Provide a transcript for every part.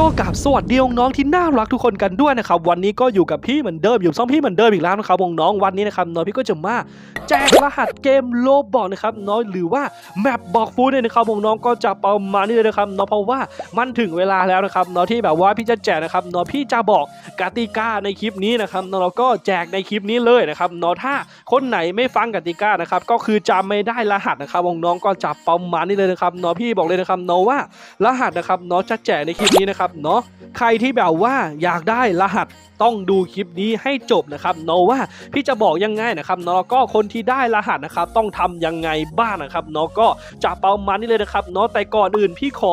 ก็กราบสวัสดีน้องๆที่น่ารักทุกคนกันด้วยนะครับวันนี้ก็อยู่กับพี่เหมือนเดิมอยู่ซ่องพี่เหมือนเดิมอีกแล้วนะครับน้องๆวันนี้นะครับน้องพี่ก็จะมาแจกรหัสเกมโลบอกนะครับน้องหรือว่าแมปบอกฟูเนี่ยนะครับน้องๆก็จะประมาณนี้เลยนะครับน้องเพราะว่ามันถึงเวลาแล้วนะครับน้องที่แบบว่าพี่จะแจกนะครับน้องพี่จะบอกกติกาในคลิปนี้นะครับน้องเราก็แจกในคลิปนี้เลยนะครับน้องถ้าคนไหนไม่ฟังกติกานะครับก็คือจะไม่ได้รหัสนะครับน้องๆก็จะประมาณนี้เลยนะครับน้องพี่บอกเลยนะครับน้องว่ารหัสนะครับเนาะจะแจกในคลิปนี้นะครับเนาะใครที่แบบว่าอยากได้รหัสต้องดูคลิปนี้ให้จบนะครับเนาะว่าพี่จะบอกยังไงนะครับเนาะก็คนที่ได้รหัสนะครับต้องทำยังไงบ้างนะครับเนาะก็จะประมาณนี้เลยนะครับเนาะแต่ก่อนอื่นพี่ขอ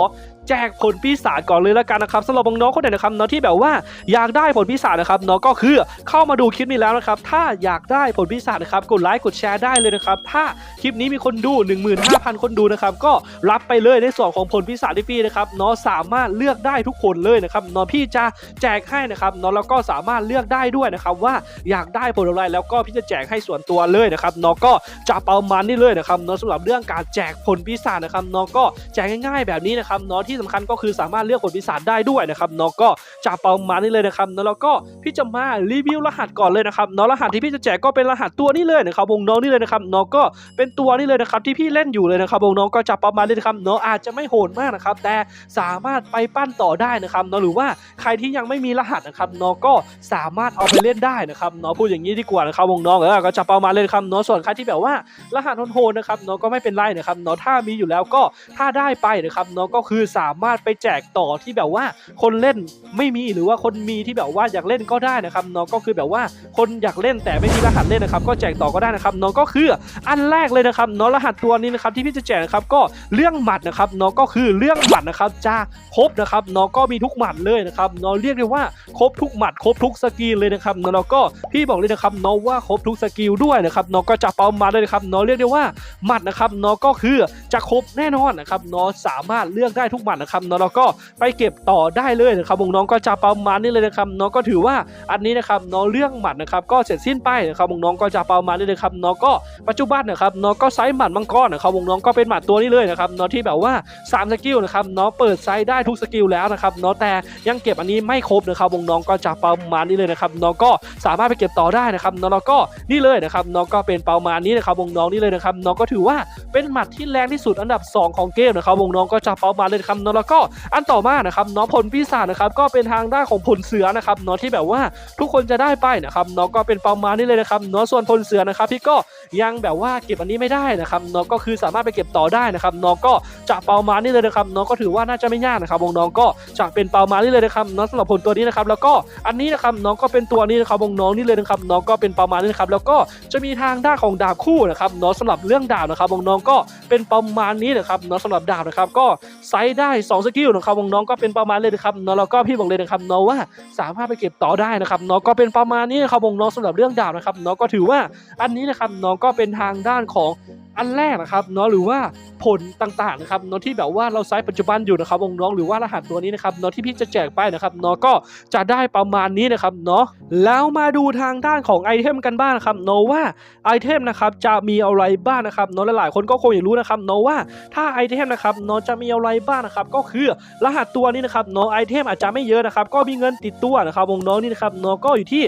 แจกผลปีศาจก่อนเลยละกันนะครับสำหรับน้องๆคนไหนนะครับเนาะที่แบบว่าอยากได้ผลปีศาจนะครับเนาะก็คือเข้ามาดูคลิปนี้แล้วนะครับ ถ้าอยากได้ผลปีศาจนะครับกดไลค์กดแชร์ได้เลยนะครับ ถ้าคลิปนี้มีคนดู 15,000 คนดูนะครับก็รับไปเลยในส่วนของผลปีศาจที่ฟรีนะครับเนาะสามารถเลือกได้ทุกคนเลยนะครับเนาะพี่จะแจกให้นะครับเนาะแล้วก็สามารถเลือกได้ด้วยนะครับว่าอยากได้ผลอะไรแล้วก็พี่จะแจกให้ส่วนตัวเลยนะครับเนาะก็จะประมาณนี้เลยนะครับเนาะสำหรับเรื่องการแจกผลปีศาจนะครับเนาะก็แจกง่ายๆแบบนี้นะครับเนาะที่สำคัญก็คือสามารถเลือกผลปีศาจได้ด้วยนะครับเนาะก็จะประมานี้เลยนะครับเนาะแล้วก็พี่จะมารีวิวรหัสก่อนเลยนะครับเนาะรหัสที่พี่จะแจกก็เป็นรหัสตัวนี้เลยนะครับวงน้องนี่เลยนะครับเนาะก็เป็นตัวนี้เลยนะครับที่พี่เล่นอยู่เลยนะครับวงน้องก็จะประมาณนี้นะครับเนาะอาจจะไม่โหดมากนะครับแต่สามารถไปปั้นต่อได้นะครับเนาะหรือว่าใครที่ยังไม่มีรหัสนะครับเนาะก็สามารถเอาไปเล่นได้นะครับเนาะพูดอย่างนี้ดีกว่านะครับวงน้องเออก็จะประมาณเลยนะครับเนาะส่วนใครที่แบบว่ารหัสโหดนะครับเนาะก็ไม่เป็นไรนะครับเนาะถ้ามีอยู่แล้วก็ถ้าได้ไปนะครับเนาะก็คือสาามารถไปแจกต่อที่แบบว่าคนเล่นไม่มีหรือว่าคนมีที่แบบว่าอยากเล่นก็ได้นะครับเนาะก็คือแบบว่าคนอยากเล่นแต่ไม่มีรหัสเล่นนะครับ ก็แจกต่อก็ได้นะครับเนาะก็คืออันแรกเลยนะครับเนาะรหัสตัวนี้นะครับที่พี่จะแจกนะครับก็เรื่องหมัดนะครับเนาะก็คือเรื่องหมัดนะครับจะครบนะครับเนาะก็มีทุกหมัดเลยนะครับเนาะเรียกได้ว่าครบทุกหมัดครบทุกสกิลเลยนะครับเนาะแล้วก็พี่บอกเลยนะครับเนาะว่าครบทุกสกิลด้วยนะครับเนาะก็จะเป้ามาเลยนะครับเนาะเรียกได้ว่าหมัดนะครับเนาะก็คือจะครบแน่นอนนะครับเนาะสามารถเลือกได้ทุกหมัดนะครับเนาะแล้วก็ไปเก็บต่อได้เลยนะครับวงน้องก็จะประมาณนี้เลยนะครับเนาะก็ถือว่าอันนี้นะครับเนาะเรื่องหมัดนะครับก็เสร็จสิ้นไปนะครับวงน้องก็จะประมาณนี้เลยครับเนาะก็ปัจจุบันนะครับเนาะก็ไซส์หมัดมังกรนะครับวงน้องก็เป็นหมัดตัวนี้เลยนะครับเนาะที่แบบว่า 3 สกิลนะครับเนาะเปิดไซส์ได้ทุกสกิลแล้วนะครับเนาะแต่ยังเก็บอันนี้ไม่ครบนะครับวงน้องก็จะประมาณนี้เลยนะครับเนาะก็สามารถไปเก็บต่อได้นะครับเนาะแล้วก็นี่เลยนะครับเนาะก็เป็นประมาณนี้นะครับวงน้องนี่เลยนะครับเนาะก็ถือว่าเป็นหมัดที่แรงที่สุดอันดับ 2 ของเกมนะครับวงน้องก็จะประมาณเลยนะครับเนาะแล้วก็อันต่อมานะครับเนาะผลปีศาจนะครับก็เป็นทางด้านของผลเสือนะครับเนาะที่แบบว่าทุกคนจะได้ไปนะครับเนาะก็เป็นประมาณนี้เลยนะครับเนาะส่วนผลเสือนะครับพี่ก็ยังแบบว่าเก็บอันนี้ไม่ได้นะครับเนาะก็คือสามารถไปเก็บต่อได้นะครับเนาะก็จะประมาณนี้เลยนะครับเนาะก็ถือว่าน่าจะไม่ยากนะครับวงน้องก็จะเป็นประมาณนี้เลยนะครับเนาะสำหรับผลตัวนี้นะครับแล้วก็อันนี้นะครับเนาะก็เป็นตัวนี้นะครับวงน้องนี่เลยนะครับเนาะก็เป็นประมาณนี้นะครับแล้วก็จะมีทางด้านของดาบคู่นะครับเนาะสำหรับเรื่องดาบนะครับวงน้องก็เป็นประมาณนี้นะครับเนาะสำหรับดาบนะครับก็ไซส์ได้2สกิลนะครับวงน้องก็เป็นประมาณเลยนะครับเนาะแล้วก็พี่บอกเลยนะครับเนาะว่าสามารถไปเก็บต่อได้นะครับเนาะก็เป็นประมาณนี้นะครับวงน้องสำหรับเรื่องดาบนะครับเนาะก็ถือว่าอันนี้นะครับเนาะก็เป็นทางด้านของอันแรกนะครับเนาะหรือว่าผลต่างๆนะครับเนาะที่แบบว่าเราใช้ปัจจุบันอยู่นะครับวงน้องหรือว่ารหัสตัวนี้นะครับเนาะที่พี่จะแจกไปนะครับเนาะก็จะได้ประมาณนี้นะครับเนาะแล้วมาดูทางด้านของไอเทมกันบ้างนะครับเนาะว่าไอเทมนะครับจะมีอะไรบ้างนะครับเนาะหลายๆคนก็คงอยากรู้นะครับเนาะว่าถ้าไอเทมนะครับเนาะจะมีอะไรบ้างนะครับก็คือรหัสตัวนี้นะครับเนาะไอเทมอาจจะไม่เยอะนะครับก็มีเงินติดตัวนะครับวงน้องนี่นะครับเนาะก็อยู่ที่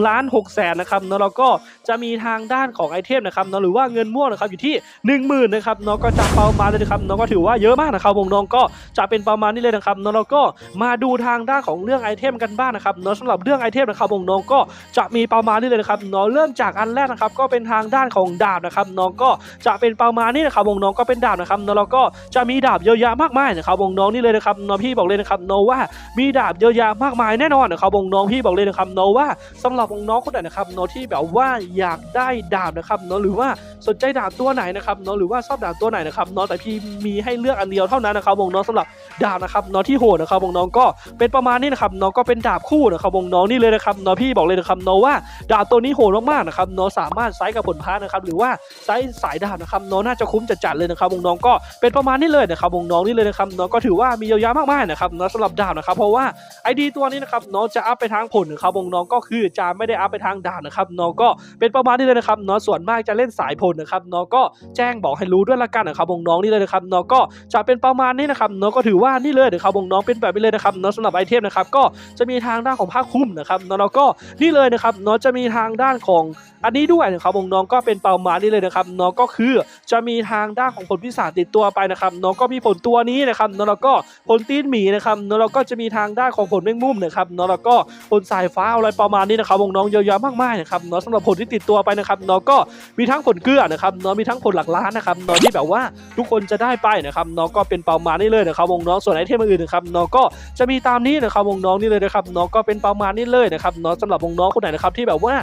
1ล้าน6แสนนะครับเนาะแล้วก็จะมีทางด้านของไอเทมนะครับเนาะหรือว่าเงินม่วงนะครับอยู่ที่ที่1 0,000นะครับเนาะก็จะประมาณเลยนะครับเนาะก็ถือว่าเยอะมากนะครับวงน้องก็จะเป็นประมาณนี้เลยนะครับนาะแล้วก็มาดูทางด้านของเรื่องไอเทมกันบ้างนะครับเนาะสำหรับเรื่องไอเทมนะครับวงน้องก็จะมีประมาณนี้เลยนะครับเนาะเริ่มจากอันแรกนะครับก็เป็นทางด้านของดาบนะครับน้องก็จะเป็นประมาณนี้นะครับวงน้องก็เป็นดาบนะครับนาะแล้วก็จะมีดาบเยอะแยะมากมายนะครับวงน้องนี่เลยนะครับเนาะพี่บอกเลยนะครับเนาะว่ามีดาบเยอะแยะมากมายแน่นอนนะครับวงน้องพี่บอกเลยนะครับเนาะว่าสำหรับวงน้องคนไหนนะครับเนาะที่แบบว่าอยากได้ดาบนะครับเนาะหรือว่าสนใจดาบตัวไหนนะครับเนาะหรือว่าชอบดาบตัวไหนนะครับเนาะแต่พี่มีให้เลือกอันเดียวเท่านั้นนะครับวงน้องสำหรับดาบนะครับเนาะที่โหดนะครับวงน้องก็เป็นประมาณนี้นะครับเนาะก็เป็นดาบคู่นะครับวงน้องนี่เลยนะครับเนาะพี่บอกเลยนะครับเนาะว่าดาบตัวนี้โหดมากๆนะครับเนาะสามารถไซส์กับผลพาร์นะครับหรือว่าไซส์สายดาบนะครับเนาะน่าจะคุ้มจัดๆเลยนะครับวงน้องก็เป็นประมาณนี้เลยนะครับวงน้องนี่เลยนะครับเนาะก็ถือว่ามีเยอะแยะมากมายนะครับเนาะสำหรับดาบนะครับเพราะว่าไอดีตัวนี้นะครับเนาะจะอัพไปทางผลนะครับวงน้องก็คือจะไม่ได้อัพไปทางดาบนะครับเนาะก็เป็นประมาณนี้เลยนะครับเนาะส่วนมากจะเล่นสายผลนะครับเนาะก็แจ้งบอกให้รู้ด้วยละกันนะครับงน้องนี่เลยนะครับเนาะก็จะเป็นประมาณนี้นะครับเนาะก็ถือว่านี่เลยนะครับงน้องเป็นแบบนี้เลยนะครับเนาะสำหรับไอเทมนะครับก็จะมีทางด้านของผ้าคลุมนะครับเนาะแล้วก็นี่เลยนะครับเนาะจะมีทางด้านของอันนี้ด้วยนะครับงน้องก็เป็นประมาณนี้เลยนะครับเนาะก็คือจะมีทางด้านของผลพิศาจติดตัวไปนะครับเนาะก็มีผลตัวนี้นะครับเนาะแล้วก็ผลตีนหมีนะครับเนาะแล้วก็จะมีทางด้านของผลแมงมุมนะครับเนาะแล้วก็ผลสายฟ้าอะไรประมาณนี้นะครับงน้องเยอะแยะมากมายนะครับเนาะสำหรับผลที่ติดตัวไปนะครับเนาะก็มีทั้งผลเกลือนะครับเนาะมีทั้งผลหลักล้านนะครับเนาะที่แบบว่าทุกคนจะได้ไปนะครับเนาะก็เป็นประมาณนี้เลยนะครับน้องส่วนไอเทมอื่นนะครับเนาะก็จะมีตามนี้นะครับน้องนี่เลยนะครับเนาะก็เป็นประมาณนี้เลยนะครับเนาะสำหรับน้องคนไหนนะครับที่แบบว่า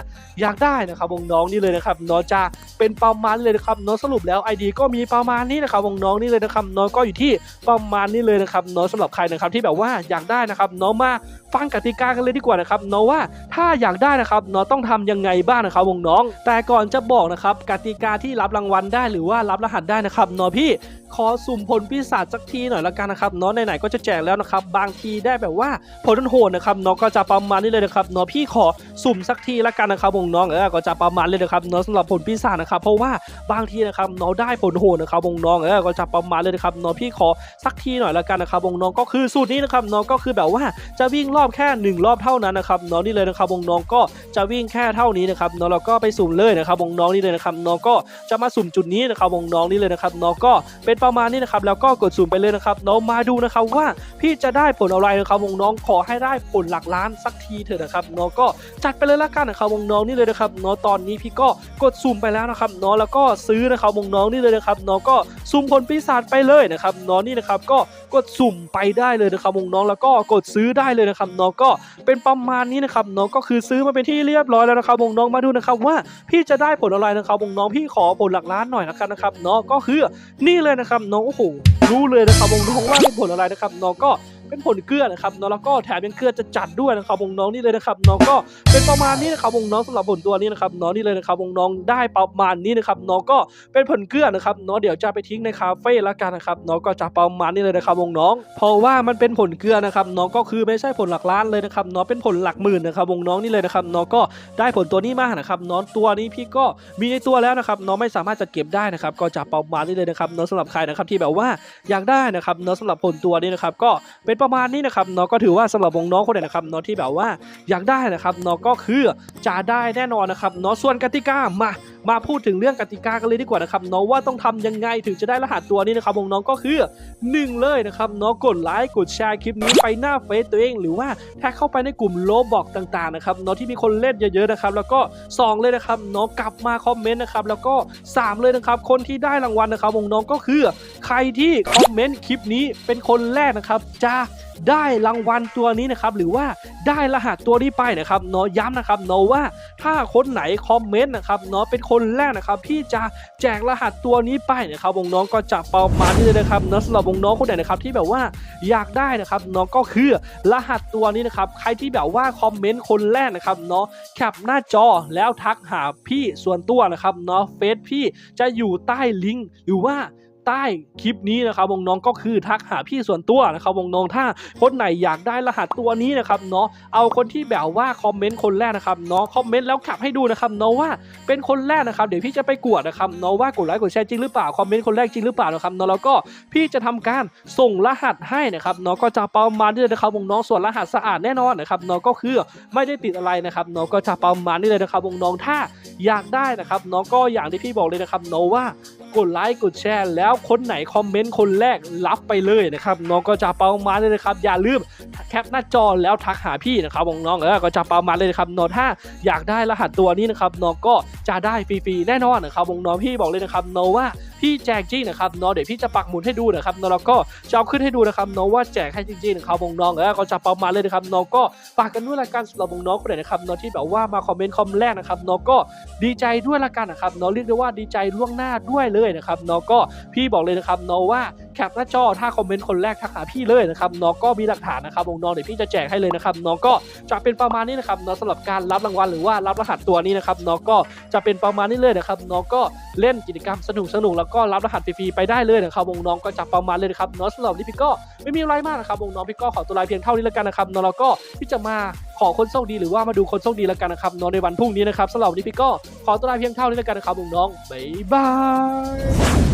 อยากได้นะครับน้องนี่เลยนะครับเนาะจะเป็นประมาณนี้เลยนะครับเนาะสรุปแล้ว ID ก็มีประมาณนี้นะครับน้องนี่เลยนะครับเนาะก็อยู่ที่ประมาณนี้เลยนะครับเนาะสำหรับใครนะครับที่แบบว่าอยากได้นะครับเนาะมาฟังกติกากันเลยดีกว่านะครับเนาะว่าถ้าอยากได้นะครับเนาะต้องทำยังไงบ้างนะครับน้อง แต่ก่อนจะบอกนะครับกติกาที่รับรางวัลได้หรือว่ารับรหัสได้นะครับเนาะพี่ขอสุ่มผลปีศาจสักทีหน่อยละกันนะครับเนาะไหนๆก็จะแจกแล้วนะครับบางทีได้แบบว่าผลโหดนะครับเนาะก็จะประมาณนี้เลยนะครับเนาะพี่ขอสุ่มสักทีละกันนะครับวงน้องเออก็จะประมาณเลยนะครับเนาะสำหรับผลปีศาจนะครับเพราะว่าบางทีนะครับเนาะได้ผลโหดนะครับวงน้องเออก็จะประมาณเลยนะครับเนาะพี่ขอสักทีหน่อยละกันนะครับวงน้องก็คือสูตรนี้นะครับเนาะก็คือแบบว่าจะวิ่งรอบแค่หนึ่งรอบเท่านั้นนะครับเนาะนี่เลยนะครับวงน้องก็จะวิ่งแค่เท่านี้นะครับเนาะแล้วก็ไปสุ่มเลยนะครับวงน้องนี่เลยนะครับเนาะก็จะมาสุ่มจุดนี้นะครับวงน้องนี่เลยนะครับเนาะก็เป็นประมาณนี้นะครับแล้วก็กดสุ่มไปเลยนะครับเนาะมาดูนะครับว่าพี่จะได้ผลอะไรนะครับวงน้องขอให้ได้ผลหลักล้านสักทีเถอะนะครับเนาะก็จัดไปเลยละกันนะครับวงน้องนี่เลยนะครับเนาะตอนนี้พี่ก็กดสุ่มไปแล้วนะครับเนาะแล้วก็ซื้อนะครับวงน้องนี่เลยนะครับเนาะก็สุ่มผลปีศาจไปเลยนะครับเนาะนี่นะครับก็กดสุ่มไปได้เลยนะครับวงน้องแล้วก็กดซื้อได้เลยนะครับเนาะก็เป็นประมาณนี้นะครับเนาะก็คือซื้อมาเป็นที่เรียบร้อยแล้วนะครับวงน้องมาดูนะครับว่าพี่จะได้ผลอะไรนะครับวงน้องพี่ขอผลหลักล้านหน่อยนะครับนะครับเนาะก็คือนี่เลยนะครับน้องโอ้โหรู้เลยนะครับวงน้องว่าเป็นผลอะไรนะครับน้องก็ เป็นผลเกลือนะครับน้องแล้วก็แถมยังเกลือจะจัดด้วยนะครับวงน้องนี่เลยนะครับน้องก็เป็นประมาณนี้นะครับวงน้องสำหรับผลตัวนี้นะครับน้องนี่เลยนะครับวงน้องได้ประมาณนี้นะครับน้องก็เป็นผลเกลือนะครับน้องเดี๋ยวจะไปทิ้งในคาเฟ่ละกันนะครับน้องก็จะประมาณนี้เลยนะครับวงน้อง เพราะว่ามันเป็นผลเกลือนะครับน้องก็คือไม่ใช่ผลหลักล้านเลยนะครับน้องเป็นผลหลักหมื่นนะครับวงน้องนี่เลยนะครับน้องก็ได้ผลตัวนี้มานะครับน้องตัวนี้พี่ก็มีในตัวแล้วนะครับน้องไม่สามารถจะเก็บได้นะครับก็จะประมาณนี้เลยนะครับน้องสำหรับใครนะครับที่แบบว่าอยากได้นะครับน้องสำหรับผลตัวนี้นะครับก็เป็นประมาณนี้นะครับน้องก็ถือว่าสำหรับวงน้องคนไหนนะครับน้องที่แบบว่าอยากได้นะครับน้องก็คือจะได้แน่นอนนะครับน้องส่วนกติกามามาพูดถึงเรื่องกติกากันเลยดีกว่านะครับน้องว่าต้องทำยังไงถึงจะได้รหัสตัวนี้นะครับวงน้องก็คือหนึ่งเลยนะครับน้องกดไลค์กดแชร์คลิปนี้ไปหน้าเฟซตัวเองหรือว่าแท็กเข้าไปในกลุ่มโลบอกต่างๆนะครับน้องที่มีคนเล่นเยอะๆนะครับแล้วก็สองเลยนะครับน้องกลับมาคอมเมนต์นะครับแล้วก็สามเลยนะครับคนที่ได้รางวัลนะครับวงน้องก็คือ รที่คอมเมนต์คลิปนี้เป็นคนแรกนะครับจะได้รางวัลตัวนี้นะครับหรือว่าได้รหัสตัวนี้ไปนะครับเนาะย้ำนะครับเนาะว่าถ้าคนไหนคอมเมนต์นะครับเนาะเป็นคนแรกนะครับที่จะแจกรหัสตัวนี้ไปนะครับวงน้องก็จะเประมานี้เลยนะครับเนาะสำหรับวงน้องคนไหนนะครับที่แบบว่าอยากได้นะครับเนาะก็คือรหัสตัวนี้นะครับใครที่แบบว่าคอมเมนต์คนแรกนะครับเนาะแคปหน้าจอแล้วทักหาพี่ส่วนตัวนะครับเนาะเฟซพี่จะอยู่ใต้ลิงก์หรือว่า ใต้คลิปนี้นะครับวงน้องก็คือทักหาพี่ส่วนตัวนะครับวงน้องถ้าคนไหนอยากได้รหัสตัวนี้นะครับเนาะเอาคนที่แบบว่าคอมเมนต์คนแรกนะครับเนาะคอมเมนต์แล้วขับให้ดูนะครับเนาะว่าเป็นคนแรกนะครับเดี๋ยวพี่จะไปกวดนะครับเนาะว่ากดไลค์กดแชร์จริงหรือเปล่าคอมเมนต์คนแรกจริงหรือเปล่านะครับเนาะแล้วก็พี่จะทำการส่งรหัสให้นะครับเนาะก็จะประมาณนี้เลยนะครับวงน้องส่วนรหัสสะอาดแน่นอนนะครับเนาะก็คือไม่ได้ติดอะไรนะครับเนาะก็จะประมาณนี้เลยนะครับวงน้องถ้าอยากได้นะครับเนาะก็อย่างที่พี่บอกเลยนะครับเนาะว่า กดไลค์กดแชร์ แล้วคนไหนคอมเมนต์คนแรกรับไปเลยนะครับน้องก็จะเประมาเลยนะครับ อย่าลืมแคปหน้าจอแล้วทักหาพี่นะครับน้องเออก็จะเประมาเลยนะครับน้องถ้าอยากได้รหัสตัวนี้นะครับน้องก็จะได้ฟรีๆแน่นอนนะครับน้องพี่บอกเลยนะครับน้องว่าพี่แจกจริงนะครับน้องเดี๋ยวพี่จะปักหมุดให้ดูนะครับน้องแล้วก็จะเอาขึ้นให้ดูนะครับน้องว่าแจกให้จริงๆนะครับน้องเออก็จะเประมาเลยนะครับน้องก็ฝากกันด้วยละกันสำหรับน้องคนไหนนะครับน้องที่แบบว่ามาคอมเมนต์คอมแรกนะครับน้องก็ดีใจด้วยละกันนะครับเนาะเรียกได้ว่าดีใจล่วงหน้าด้วยเลยนะครับเนาะก็พี่บอกเลยนะครับเนาะว่าแคปหน้าจอถ้าคอมเมนต์คนแรกทักหาพี่เลยนะครับน้องก็มีหลักฐานนะครับน้องเดี๋ยวพี่จะแจกให้เลยนะครับน้องก็จะเป็นประมาณนี้นะครับน้องสำหรับการรับรางวัลหรือว่ารับรหัสตัวนี้นะครับน้องก็จะเป็นประมาณนี้เลยนะครับน้องก็เล่นกิจกรรมสนุกสนุกๆแล้วก็รับรหัสฟรีๆไปได้เลยนะครับน้องก็จะประมาณเลยนะครับน้องสำหรับนี้พี่ก็ไม่มีอะไรมากนะครับน้องพี่ก็ขอตัวลาเพียงเท่านี้แล้วกันนะครับน้องเราก็พี่จะมาขอคนโชคดีหรือว่ามาดูคนโชคดีแล้วกันนะครับน้องในวันพรุ่งนี้นะครับสำหรับนี้พี่ก็ขอตัวลาเพียงเท่านี้แล้วกันนะครับน้องบ๊ายบาย